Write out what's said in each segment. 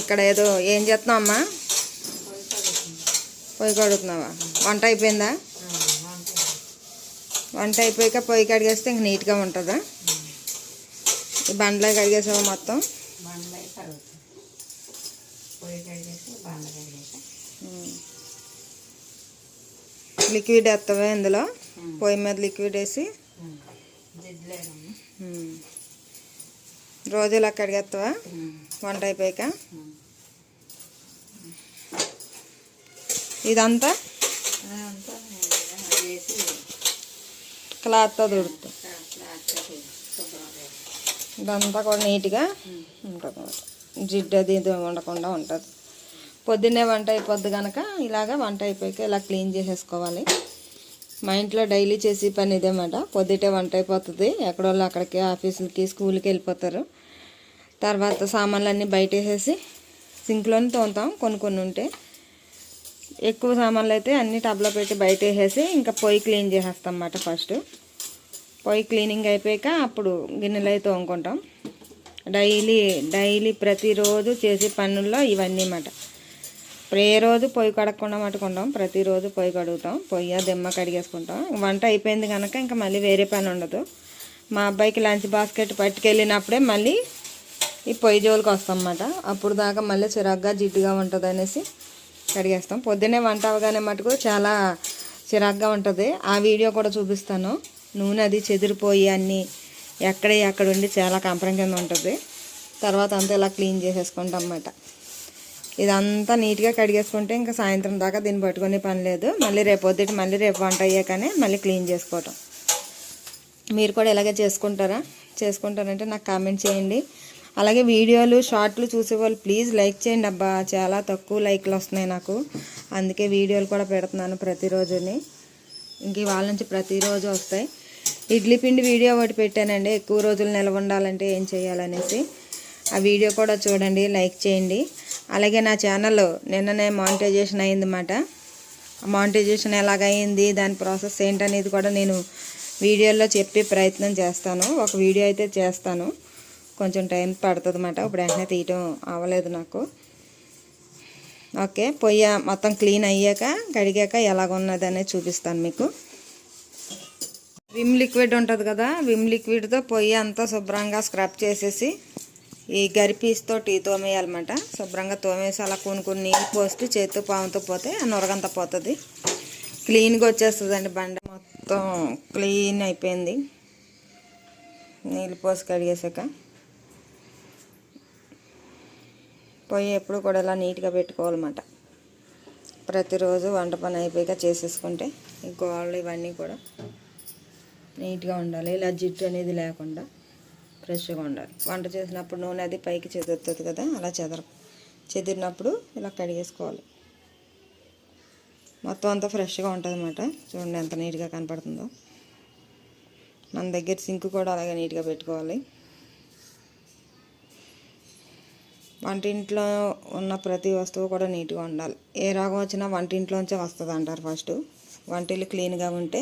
ఇక్కడ ఏదో ఏం చేస్తున్నావు అమ్మా? పొయ్యి కడుగుతున్నావా? వంట అయిపోయిందా? వంట అయిపోయాక పొయ్యి కడిగేస్తే ఇంక నీట్గా ఉంటుందా? ఈ బండ్లో కడిగేసావు మొత్తం? లిక్విడ్ వేస్తావా ఇందులో? పొయ్యి మీద లిక్విడ్ వేసి. రోజు ఇలా కడిగేస్తావా వంట అయిపోయాక? ఇదంతా? క్లాత్ వేసి క్లాత్తో ఇదంతా కూడా నీట్గా ఉంటుంది జిడ్డు అది ఇది ఉండకుండా ఉంటుంది. పొద్దున్నే వంట అయిపోద్ది కనుక ఇలాగా వంట అయిపోయాక ఇలా క్లీన్ చేసేసుకోవాలి. మా ఇంట్లో డైలీ చేసే పని ఇదేమాట. పొద్దుటే వంట అయిపోతుంది. ఎక్కడోళ్ళు అక్కడికి ఆఫీసులకి స్కూల్కి వెళ్ళిపోతారు. తర్వాత సామాన్లన్నీ బయట వేసేసి సింక్లోనే తోముతాం. కొన్ని కొన్ని ఉంటే ఎక్కువ సామాన్లు అయితే అన్ని టబ్లో పెట్టి బయట వేసేసి ఇంకా పొయ్యి క్లీన్ చేసేస్తాం అన్నమాట ఫస్ట్. పొయ్యి క్లీనింగ్ అయిపోయాక అప్పుడు గిన్నెలు అయితే తోముకుంటాం. డైలీ డైలీ ప్రతిరోజు చేసే పనుల్లో ఇవన్నీ అన్నమాట ఏ రోజు పొయ్యి కడగకుండా మట్టుకుంటాం ప్రతిరోజు పొయ్యి కడుగుతాం పొయ్యి దిమ్మ కడిగేసుకుంటాం. వంట అయిపోయింది కనుక ఇంకా మళ్ళీ వేరే పని ఉండదు. మా అబ్బాయికి లంచ్ బాస్కెట్ పట్టుకెళ్ళినప్పుడే మళ్ళీ ఈ పొయ్యి జోలికి వస్తాం అన్నమాట అప్పుడు దాకా మళ్ళీ చిరాగ్గా జిడ్డుగా ఉంటుంది అనేసి కడిగేస్తాం. పొద్దున్నే వంట అవగానే మటుకు చాలా చిరాగ్గా ఉంటుంది. ఆ వీడియో కూడా చూపిస్తాను. నూనె అది చెదిరిపోయి అన్నీ ఎక్కడే అక్కడ ఉండి చాలా కంపరం కింద ఉంటుంది. తర్వాత అంతా ఇలా క్లీన్ చేసేసుకుంటాం అన్నమాట. ఇదంతా నీట్గా కడిగేసుకుంటే ఇంకా సాయంత్రం దాకా దీన్ని పట్టుకునే పని లేదు. మళ్ళీ రేపు వద్దు మళ్ళీ రేపు వంట అయ్యాకనే మళ్ళీ క్లీన్ చేసుకోవటం. మీరు కూడా ఇలాగే చేసుకుంటారా? చేసుకుంటారంటే నాకు కామెంట్ చేయండి. అలాగే వీడియోలు షార్ట్లు చూసేవాళ్ళు ప్లీజ్ లైక్ చేయండి అబ్బా. చాలా తక్కువ లైక్లు వస్తున్నాయి నాకు. అందుకే వీడియోలు కూడా పెడుతున్నాను ప్రతిరోజుని. ఇంక ఇవాళ నుంచి ప్రతిరోజు వస్తాయి. ఇడ్లీ పిండి వీడియో ఒకటి పెట్టానండి. ఎక్కువ రోజులు నిలవ ఉండాలంటే ఏం చేయాలనేసి. ఆ వీడియో కూడా చూడండి లైక్ చేయండి. అలాగే నా ఛానల్ నిన్ననే మానిటైజేషన్ అయిందన్నమాట. మానిటైజేషన్ ఎలాగైంది దాని ప్రాసెస్ ఏంటనేది కూడా నేను వీడియోలో చెప్పే ప్రయత్నం చేస్తాను. ఒక వీడియో అయితే చేస్తాను. కొంచెం టైం పడుతుంది అన్నమాట ఇప్పుడు వెంటనే తీయటం అవ్వలేదు నాకు. ఓకే పొయ్యి మొత్తం క్లీన్ అయ్యాక కడిగాక ఎలాగున్నది అనేది చూపిస్తాను మీకు. విమ్ లిక్విడ్ ఉంటుంది కదా విమ్ లిక్విడ్తో పొయ్యి అంతా శుభ్రంగా స్క్రబ్ చేసేసి ఈ గరిపీస్తో టీ తోమేయాలన్నమాట. శుభ్రంగా తోమేసి అలా కొన్ని కొన్ని నీళ్ళు పోస్తే చేతితో పాముతో పోతే ఆ నొరగంతా పోతుంది. క్లీన్గా వచ్చేస్తుందండి బండ. మొత్తం క్లీన్ అయిపోయింది. నీళ్ళు పోసి కడిగేసాక పొయ్యి ఎప్పుడు కూడా ఇలా నీట్గా పెట్టుకోవాలన్నమాట. ప్రతిరోజు వంట పని అయిపోయాక చేసేసుకుంటే ఈ గోళ్ళు ఇవన్నీ కూడా నీట్గా ఉండాలి. ఇలా జిడ్డు అనేది లేకుండా. ఫ్రెష్గా ఉండాలి. వంట చేసినప్పుడు నూనె అది పైకి చెదురుతుంది కదా అలా చెదర చెదిరినప్పుడు ఇలా కడిగేసుకోవాలి. మొత్తం అంతా ఫ్రెష్గా ఉంటుంది అన్నమాట చూడండి ఎంత నీట్గా కనపడుతుందో. మన దగ్గర సింక్ కూడా అలాగే నీట్గా పెట్టుకోవాలి. వంటింట్లో ఉన్న ప్రతి వస్తువు కూడా నీట్గా ఉండాలి. ఏ రాగం వచ్చినా వంటింట్లోంచే వస్తుంది అంటారు ఫస్ట్. వంటిల్లు క్లీన్గా ఉంటే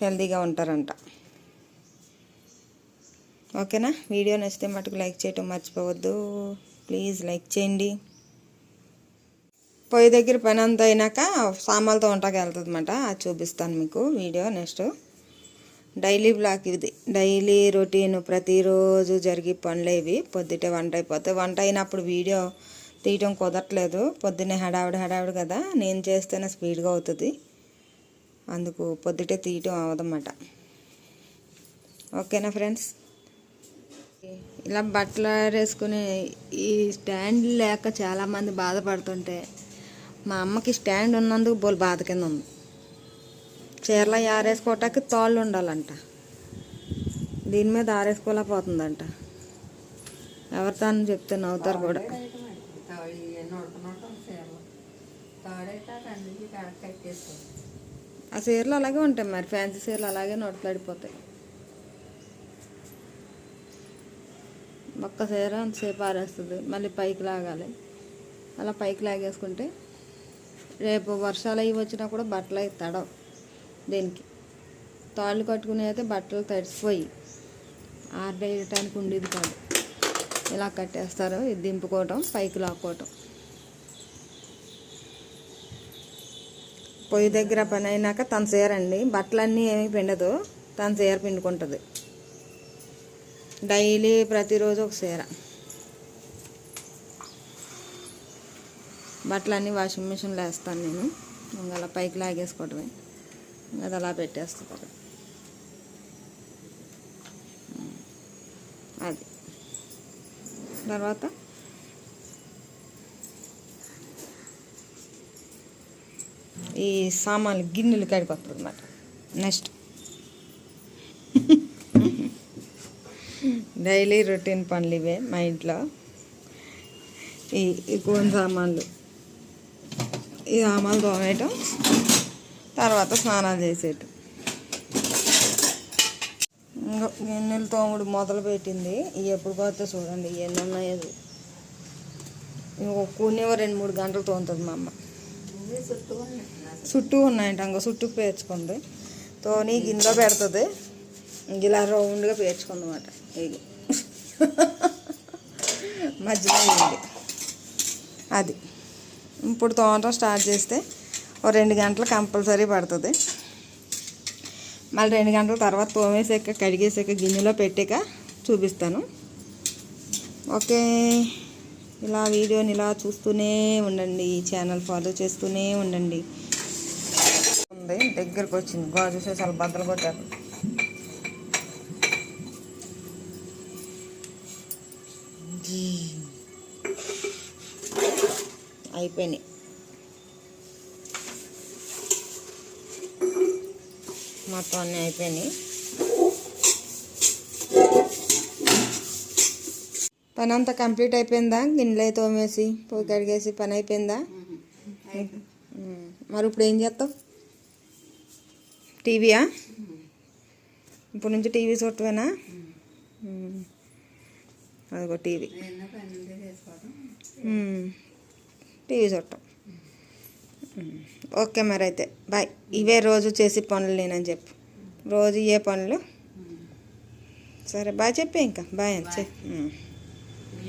హెల్తీగా ఉంటారంట. ఓకేనా? వీడియో నచ్చితే మటుకు లైక్ చేయటం మర్చిపోవద్దు. ప్లీజ్ లైక్ చేయండి. పొయ్యి దగ్గర పని అంతా అయినాక సామాన్లతో వంటకి వెళ్తుందన్నమాట. అది చూపిస్తాను మీకు వీడియో నెక్స్ట్. డైలీ బ్లాక్ ఇది. డైలీ రొటీన్ ప్రతిరోజు జరిగే పనులు ఇవి. పొద్దుటే వంట అయిపోతే వంట అయినప్పుడు వీడియో తీయటం కుదరట్లేదు. పొద్దున్నే హడావిడి హడావిడి కదా. నేను చేస్తేనే స్పీడ్గా అవుతుంది. అందుకు పొద్దుటే తీయటం అవదన్నమాట. ఓకేనా ఫ్రెండ్స్? ఇలా బట్టలు ఆరేసుకుని ఈ స్టాండ్ లేక చాలామంది బాధపడుతుంటే మా అమ్మకి స్టాండ్ ఉన్నందుకు బోల్ బాధ కింద ఉంది. చీరలు ఆరేసుకోవటానికి తాళ్ళు ఉండాలంట. దీని మీద ఆరేసుకోలేకపోతుందంట. ఎవరితో చెప్తే నవ్వుతారు కూడా. ఆ చీరలు అలాగే ఉంటాయి మరి. ఫ్యాన్సీ చీరలు అలాగే నోట్లాడిపోతాయి ఒక్క చీర అంతసేపు ఆరేస్తుంది. మళ్ళీ పైకి లాగాలి. అలా పైకి లాగేసుకుంటే రేపు వర్షాలు అవి వచ్చినా కూడా బట్టలు అవి తడవు దీనికి. తాళ్ళు కట్టుకుని అయితే బట్టలు తడిసిపోయి ఆరడేయటానికి ఉండేది కాదు. ఇలా కట్టేస్తారు. ఇది దింపుకోవటం పైకి లాక్కోవటం. పొయ్యి దగ్గర పని అయినాక తన సేరండి బట్టలన్నీ ఏమీ పిండదు. తన సేర పిండుకుంటుంది. డైలీ ప్రతిరోజు ఒక చీర. బట్టలన్నీ వాషింగ్ మిషన్లో వేస్తాను నేను. ఇంకా అలా పైకి లాగేసుకోవటమే. ఇంకా అది అలా పెట్టేస్తుంది అది. తర్వాత? ఈ సామాన్లు గిన్నెలు కడిపోతుంది వస్తుంది అనమాట నెక్స్ట్. డైలీ రొటీన్ పనులు ఇవే మా ఇంట్లో. ఈ ఈ కోన్ సామాన్లు. ఈ సామాన్లు తోమేయటం తర్వాత స్నానాలు చేసేయటం. ఇంకా గిన్నెలు తోముడు మొదలు పెట్టింది. ఇవి ఎప్పుడు పోతే చూడండి ఎన్ని ఉన్నాయో ఇంకో కొన్ని రెండు మూడు గంటలు తోముతుంది మా అమ్మ. చుట్టూ చుట్టూ ఉన్నాయంట ఇంకా చుట్టూ పేర్చుకుంది. తోని గిన్నెలో పెడుతుంది. ఇలా రౌండ్గా పేర్చుకుందన్నమాట. ఇది మధ్యలో ఉంది అది. ఇప్పుడు తోమటం స్టార్ట్ చేస్తే ఓ రెండు గంటలు కంపల్సరీ పడుతుంది. మళ్ళీ రెండు గంటల తర్వాత తోమేసాక కడిగేసాక గిన్నెలో పెట్టాక చూపిస్తాను. ఓకే. ఇలా వీడియోని ఇలా చూస్తూనే ఉండండి. ఛానల్ ఫాలో చేస్తూనే ఉండండి. ఉంది. దగ్గరకు వచ్చింది గోడ చూసేసి అలా బద్దలు కొట్టారు. అయిపోయినాయి. మొత్తం అన్నీ అయిపోయినాయి. పని అంతా కంప్లీట్ అయిపోయిందా? గిన్నెలు తోమేసి పోయి కడిగేసి పని అయిపోయిందా? మరి ఇప్పుడు ఏం చేస్తావు? టీవీయా? ఇప్పుడు నుంచి టీవీ చూడటమేనా? ఉమ్. అదిగో టీవీ నిన్న పని ఉంటే చేసుకోవడం ఉమ్. టీవీ చూడటం. ఓకే మరి అయితే బాయ్. ఇవే రోజు చేసి పనులు నేనని చెప్పు. రోజు ఇవే పనులు? సరే బాయ్ చెప్పే ఇంకా. బాయ్ అని చెప్పు